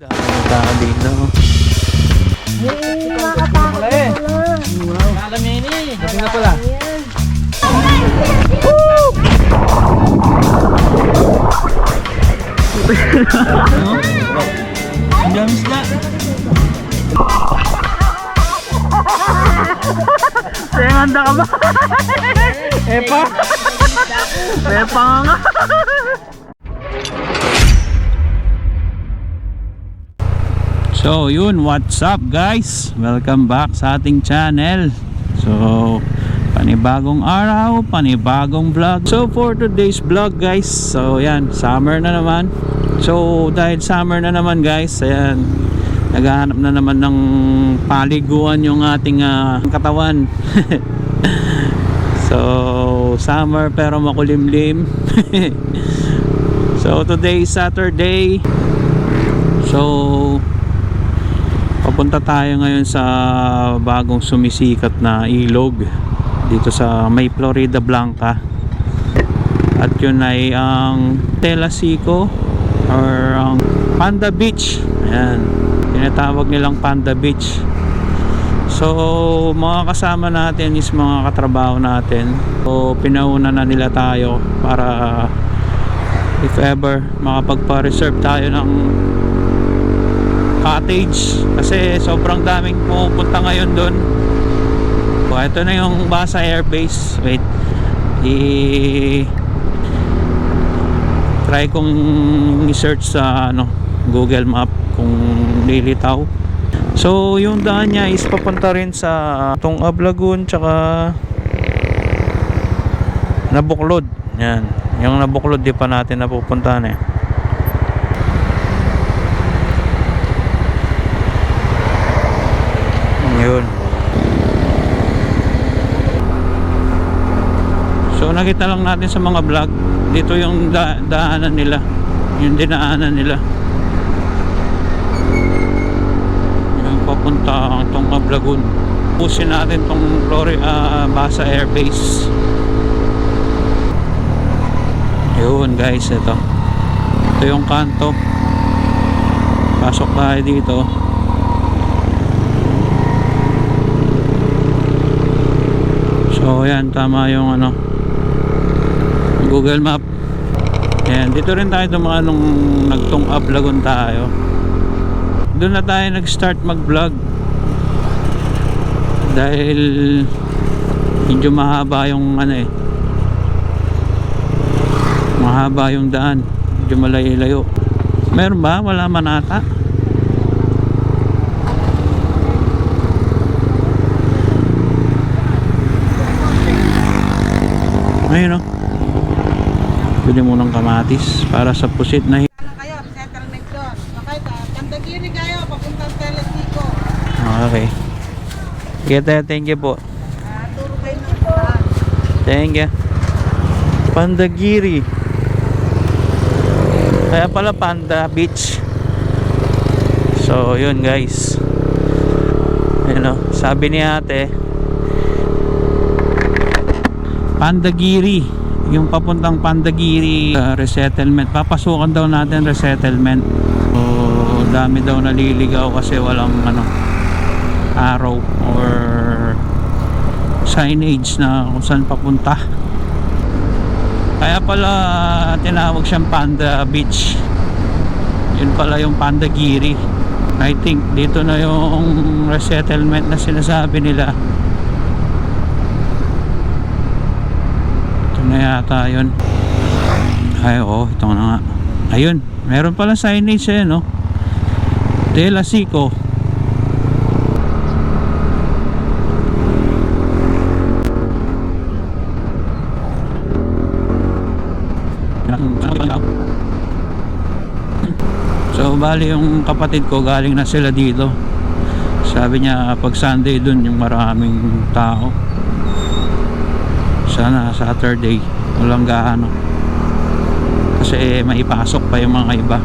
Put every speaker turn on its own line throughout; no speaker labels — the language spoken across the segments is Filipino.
Tao dito.
Hey, makakatakot
eh.
na pala.
Alamin eh. Dating na pala.
Ayan.
Ang dami isda.
Senganda ka ba? Epa. Epa nga.
So yun, what's up guys? Welcome back sa ating channel. So, panibagong araw, panibagong vlog. So for today's vlog guys, so yan, summer na naman. So dahil summer na naman guys, ayan, naghahanap na naman ng paliguan yung ating ah, katawan. so summer pero makulimlim. so today is Saturday. So Papunta tayo ngayon sa bagong sumisikat na ilog dito sa may Florida Blanca. At yun ay ang Telasico or ang Panda Beach. Ayan. Tinatawag nilang Panda Beach. So, mga kasama natin is mga katrabaho natin. So, pinauna na nila tayo para if ever makapagpa-reserve tayo ng cottage. Kasi sobrang daming pumupunta ngayon doon so, ito na yung Basa Air Base wait. I try kong i-search sa ano Google Map kung lilitaw. So yung daan niya is papunta rin sa tong Ablagun tsaka Nabuklod. Yan. Yung Nabuklod di pa natin napupuntahan eh Yun. So nakita lang natin sa mga vlog, dito yung da daanan nila. Yung dinaanan nila. Yung papunta tong Ablagun. Pusin natin tong Flori ah, Basa Air Base. Yun guys, ito. Ito yung kanto. Pasok tayo dito. So yan tama yung ano Google Map. Yan dito rin tayo dumaan nung nagtong up lagun tayo. Doon na tayo nag-start mag-vlog. Dahil medyo mahaba yung ano eh. Mahaba yung daan. Medyo malayo-layo. Meron ba? Wala man ata. Ayun o. Pwede mo ng kamatis para sa pusit na
Ano. Okay.
Kita, thank you po.
Ah.
Thank you. Pandagiri. Kaya pala Panda Beach. So, yun guys. Ayun o, sabi ni ate, Pandagiri. Yung papuntang Pandagiri uh, resettlement. Papasukan daw natin resettlement. So, dami daw naliligaw kasi walang ano, araw or signage na kung saan papunta. Kaya pala tinawag siyang Panda Beach. Yun pala yung Pandagiri. I think dito na yung resettlement na sinasabi nila. Na yata yun. Ay, oo, ito na nga. Ayun, meron pala signage eh, no? De La Sico. So bali yung kapatid ko galing na sila dito. Sabi niya pag Sunday dun yung maraming tao. Sana Saturday walang gaano. Kasi maipasok pa yung mga iba.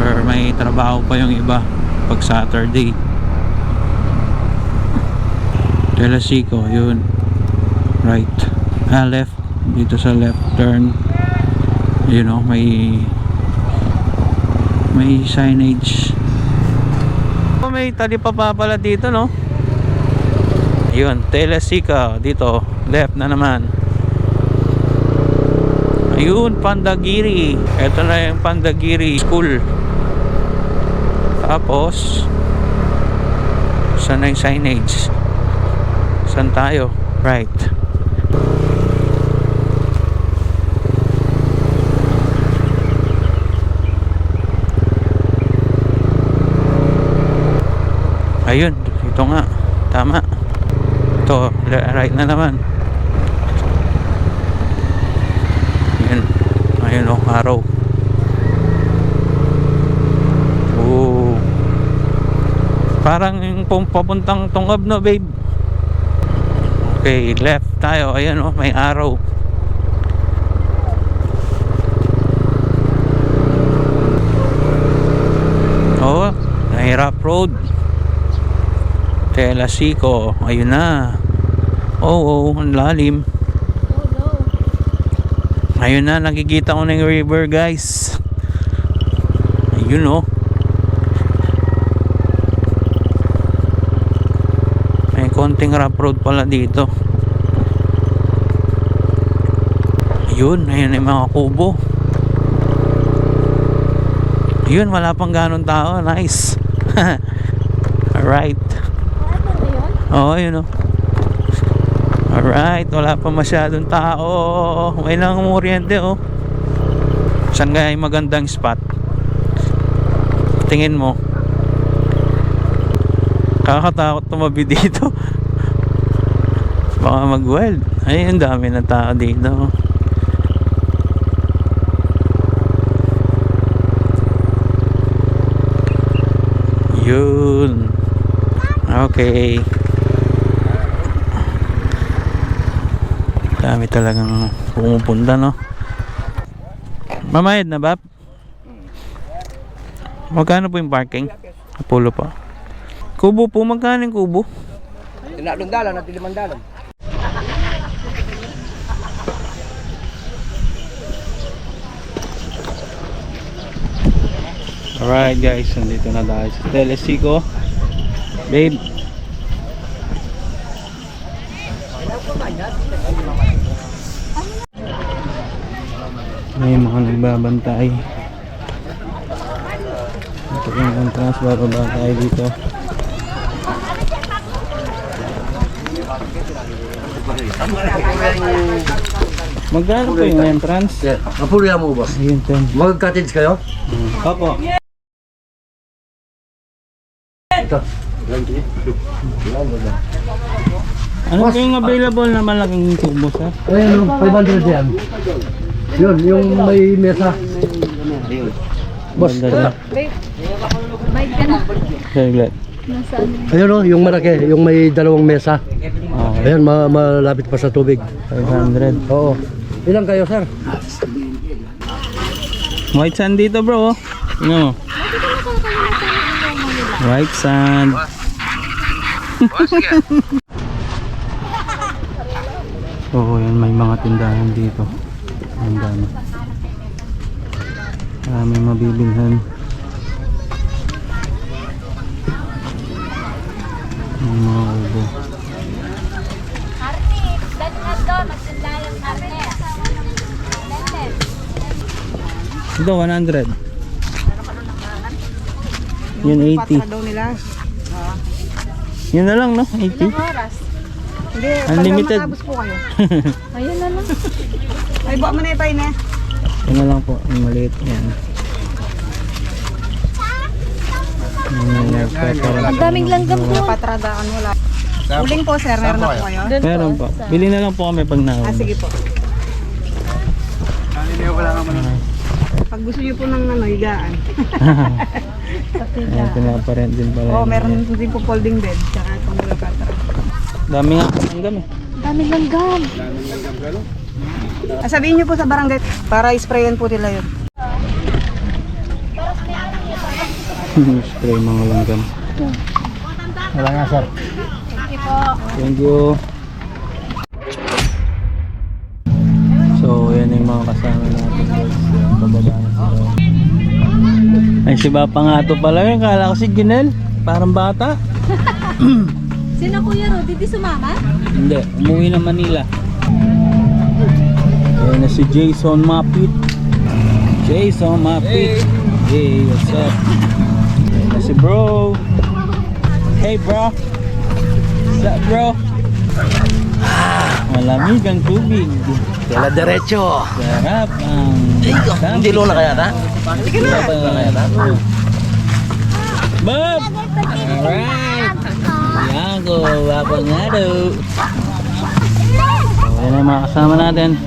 Or may trabaho pa yung iba pag Saturday. Telesico, yun. Right. Ah, left. Dito sa left turn. you know, may may signage. May talipa pa pala dito, no? Ayun, Telesica dito, left na naman. Ayun, Pandagiri. Ito na yung Pandagiri School. Tapos, saan na yung signage? Saan tayo? Right. Ayun, ito nga. Tama. Ito, right na naman. Ayun. Ayun oh, araw. Oh. Parang yung papuntang tungab no, babe. Okay, left tayo. Ayun oh, may araw. Oh, nahirap road. Telasico. Ayun na. Oo, oh, ang lalim. Ayun na, nakikita ko na yung river guys. Ayun oh. May konting rough road pala dito. Ayun, ayun yung mga kubo. Ayun, wala pang ganong tao. Nice. Alright. Oo, yun o. Alright, wala pa masyadong tao. May lang umuryente oh. Saan kaya yung magandang spot? Tingin mo. Kakatakot tumabi dito. Baka mag-wild. Ay, ang dami ng tao dito. Yun. Okay. Dami talagang pumupunta, no? Mamayad na ba? Magkano po yung parking? Apollo pa. Kubo po, magkano yung kubo?
Tinalong dalan at limang dalan.
Alright guys, nandito na tayo sa Telesico. Babe. May mga nagbabantay. Ito yung entrance, bababa tayo dito. Magkano po yung entrance?
Napuluyan mo ba?
Ayun, 10.
Mag-cottage kayo?
Opo.
Ito.
Ano po yung available na malaking kubo, sir?
Ayun, 500 yan. Yun, yung may mesa. Boss,
Ganda
Bike ka na.
Saglit.
ayun o, yung malaki, yung may dalawang mesa.
Okay.
Ayan, ma malapit pa sa tubig.
500.
Oo. Ilang kayo, sir?
White sand dito, bro. No. White sand. Oo, yan may mga tindahan dito. Ang dami. Marami mabibilhan. May mga ubo. Ito, 100. Yun, 80.
daw nila.
Yun na lang, no? 80.
Hindi,
Unlimited.
pag matapos po kayo.
Ayun na lang.
Ay, buwa mo na ipay na.
Ito na lang po, yung maliit yan.
Ang daming langgam doon.
Patradaan wala. Uling po, sir. Meron na po kayo.
Meron po. Bili na lang po kami pag nauna.
Ah, sige po. Pag gusto niyo po ng ano, higaan.
Ayan, pinaparent din pala.
Oo, meron din po folding bed. Tsaka.
Dami nga hanggang eh.
Daming langgam.
Ah, sabihin niyo po sa barangay para sprayan po nila yun.
Spray mga langgam.
Wala nga, sir.
Thank you. So, yan yung mga kasama natin guys. pababa na si Ro. Ay, si Papa nga to pala yun. Kala ko si Ginel. Parang bata.
Sino Kuya Rudy? Di sumama?
Hindi, umuwi na Manila. Ayan na si Jason Mapit. Jason Mapit. Hey, what's up? Ayan na si bro. Hey bro. What's up bro? Ah, malamig ang tubig.
Kaya diretso.
Sarap ang...
Hindi lo na kaya ta?
Hindi ka na. Bob! Alright! Yan ko, wako nga daw. So, yan ang mga kasama natin.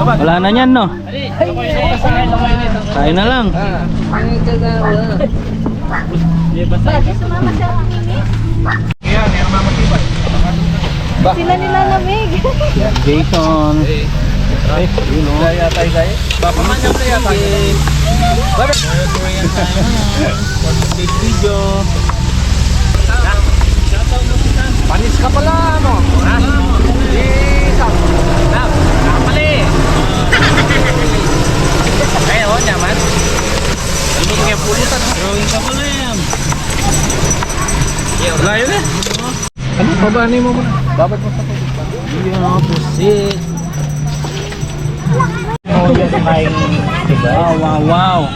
Wala na yan, no? Kain na lang.
Sila nilalamig.
Jason. Eh, you know. Kaya tayo tayo. Baka man yung kaya tayo. Bakit? Korean tayo ngayon.
Panis ka pala, ano? Ha? Isang. Kaya oh, nyaman. Ano nga pulutan?
Drawing ka pala yan.
Layo na. Ano, mo muna. Babad mo sa
pusit. Wow, wow, wow.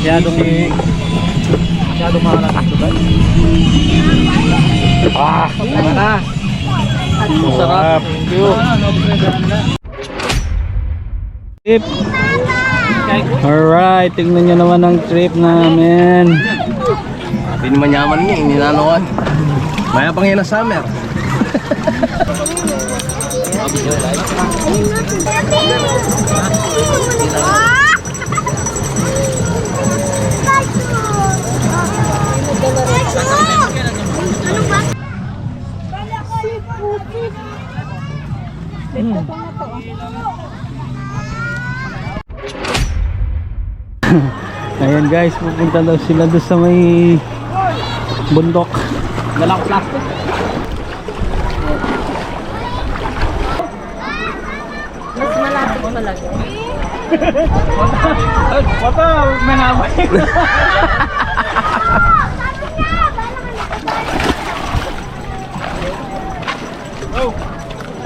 Masyadong... Masyadong mahalang ito ba? Ah, tama na. Sarap. Thank you.
Trip. Alright, tingnan nyo naman ang trip namin.
Hindi naman yaman niya, ininanoan. Maya pang yan ang summer.
Ayan guys, pupunta daw sila doon sa may bundok.
Dalang plastic.
Mas malapit talaga.
Wata,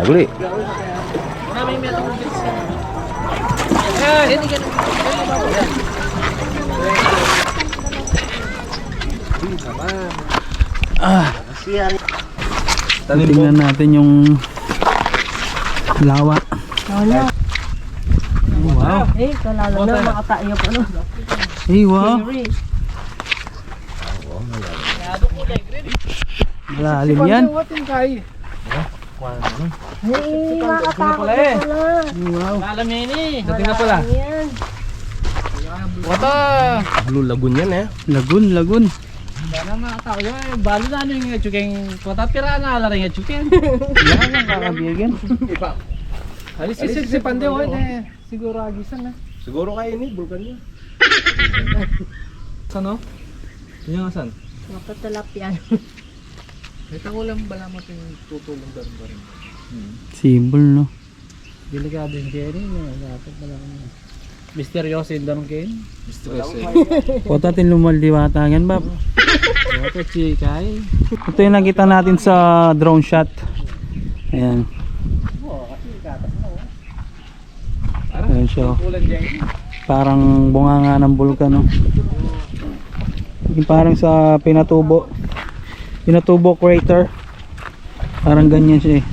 may hamay.
Naguli.
Ah. Tingnan natin yung lawa. Wow.
Eh, kalalo na makatayo pa no.
Hey, wow. Malalim yan.
Eh, makatayo pa pala.
Wow.
Dating na pala.
Ayan.
Wata. Blue Lagoon yan eh.
Lagun, lagun.
Balo na ano yung chuking kota pira na ala rin yung chuking.
Yan ang kakabigyan.
Alis si si pande ho eh siguro agisan na.
Siguro kayo ni Vulcan niya.
Sano? Yung asan?
Makatalapyan.
Ito ko lang bala mo yung tutulong doon ba rin.
Sibol, no?
Delikado yung kaya rin. Dapat pala ko Misteryoso yung danong kayo. Misteryoso.
Huwag natin lumaldiwatagan, Bab.
Ito chikay.
Ito yung nakita natin sa drone shot. Ayan. Ayan siya. oh. Parang bunganga ng bulkan, no? Yung parang sa Pinatubo. Pinatubo crater. Parang ganyan siya eh.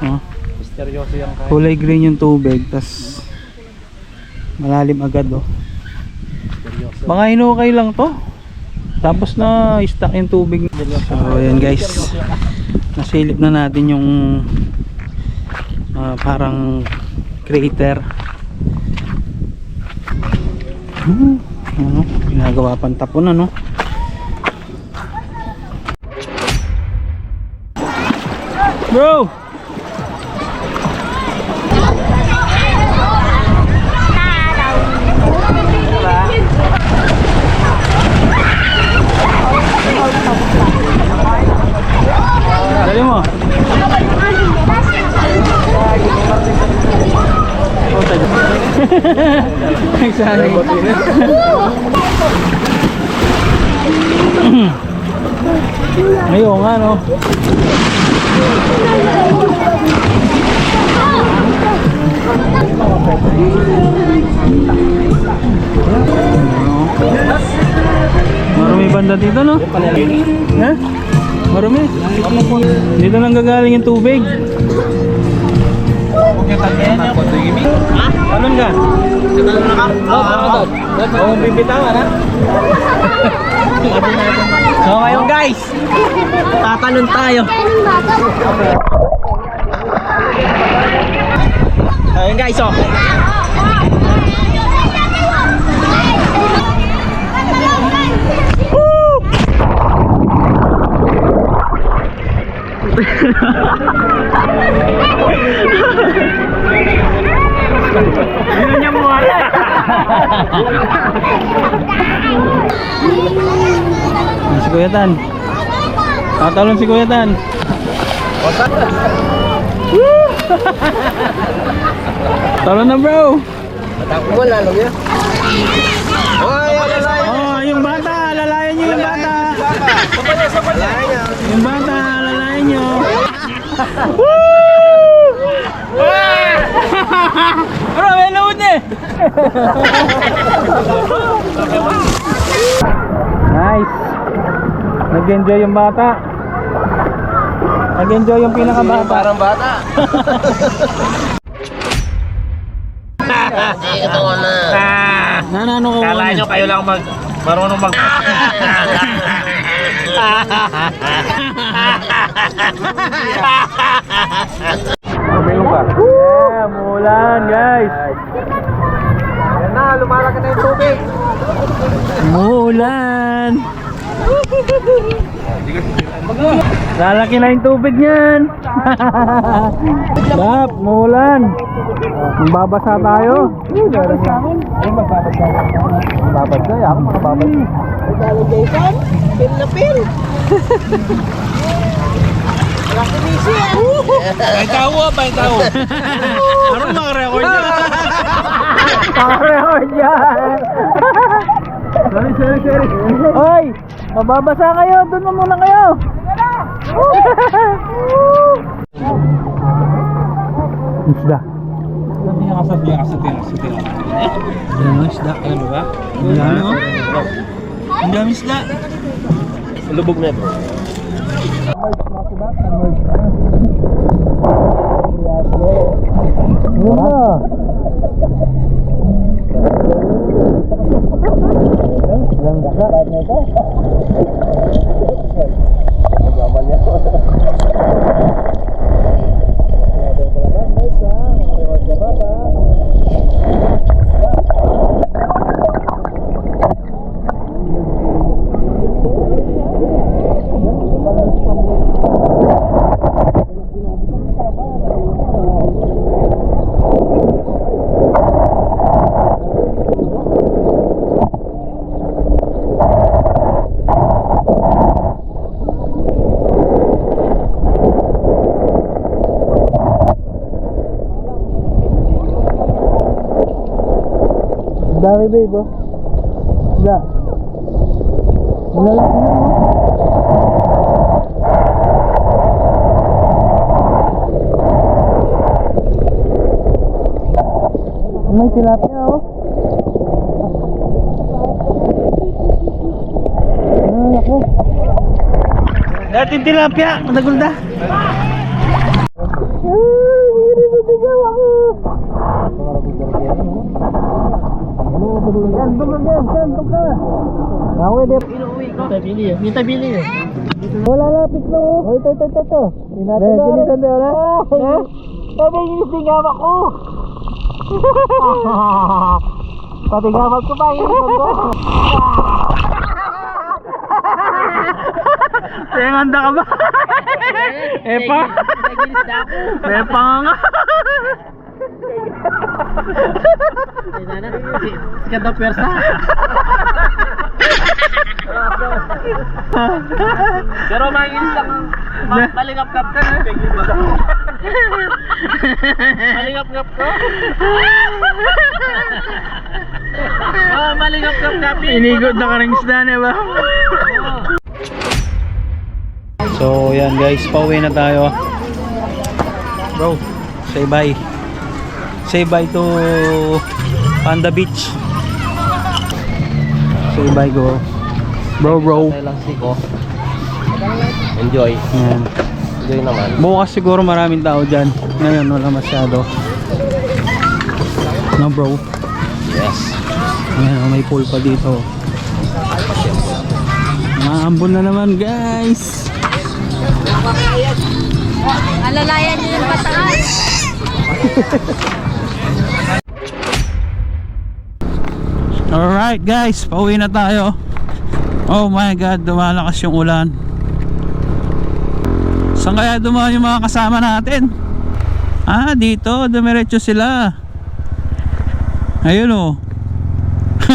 Oh,
Misteryoso yung kaya.
kulay green yung tubig, tas malalim agad oh. Mga hinukay lang to. Tapos na stuck yung tubig. So ayan guys. Nasilip na natin yung ah, parang crater. Hmm, ano, ginagawa pang tapon ano. Bro! Dali mo. Oh, tayo. Nagsanay. Ayun nga no. Marumi banda dito no? Ha? Marumi. Dito lang gagaling yung tubig. Alon ka? Oo, oh, bibitawan ha?
So ngayon guys, tatalon tayo. Ayun guys, oh.
Si Kuya Tan. Tatalon si Kuya Tan. Woo! Talon na bro.
Wala lang yan. Oy, alalayan.
Oh, yung bata, lalayan niyo yung bata. Yung bata, lalayan niyo. Bro, may load eh. Nag-enjoy yung bata. Nag-enjoy yung pinakabata.
Parang bata.
Nanano ko
Kala nyo kayo lang mag marunong mag
Kumilong ka. Yeah, mulan guys.
Yan na, lumalaki na yung tubig.
Mulan. Lalaki na yung tubig niyan. Bap, mulan. Magbabasa tayo. Magbabasa. Ako magbabasa.
Dalo Jason, pin na pin. Wala busy ah.
May tao, may tao.
Ano mga record niya? Mga record niya. Sorry, sorry, sorry. Hoy, mababasa kayo. Doon mo muna kayo. Isda. Ano isda? Ano ba? Ang dami oh. Ang dami isda.
Lubog na ito.
Yun Ilang isda kahit na ito. Dami babe oh. Isda. Malalaki na oh. May tilapia oh. Dating tilapia, nagulda. Ay, hindi na sigaw ako. Yan, doon yan, yan, doon ka. Ako hindi.
Tabili eh. May tabili eh.
Wala lapit na oh. Oh, ito, ito, ito, ito. Inatin na. Kinisan na wala. Yung singamak ko. Pati gamak ko pa, kinisan ko. Tenganda ka ba? Epa. Epa nga.
Sikat na pwersa.
Pero manginis lang.
Malingap-ngap ka na. Malingap-ngap ko. Oh, malingap-ngap ka.
Inigod na karang isda na ba? So yan guys, pauwi na tayo. Bro, say bye. Say bye to Panda Beach. Say bye go. Bro bro.
Enjoy.
Yan.
Enjoy naman.
Bukas siguro maraming tao dyan. Ngayon wala masyado. No bro.
Yes.
Ayan, oh, may pool pa dito. Maambon na naman guys.
Alalayan niyo yung pataas.
Alright guys, pauwi na tayo. Oh my god, dumalakas yung ulan. Saan kaya dumaan yung mga kasama natin? Ah, dito, dumiretso sila. Ayun oh.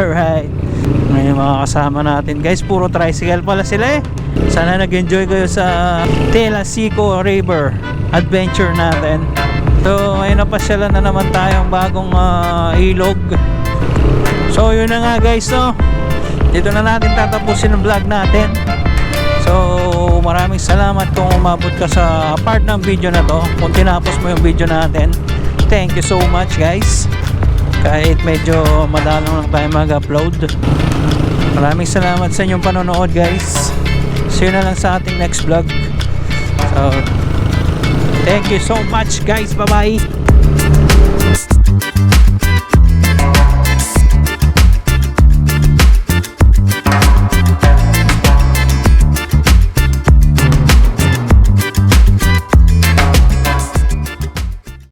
Alright. Ngayon mga kasama natin guys, puro tricycle pala sila eh. Sana nag-enjoy kayo sa Tela Sico River adventure natin. So, ngayon napasyalan na naman tayong bagong ah, ilog. So, yun na nga guys, no? Dito na natin tatapusin ang vlog natin. So, maraming salamat kung umabot ka sa part ng video na to. Kung tinapos mo yung video natin. Thank you so much guys. Kahit medyo madalang lang tayo mag-upload. Maraming salamat sa inyong panonood guys. See you na lang sa ating next vlog. So, thank you so much guys. Bye-bye.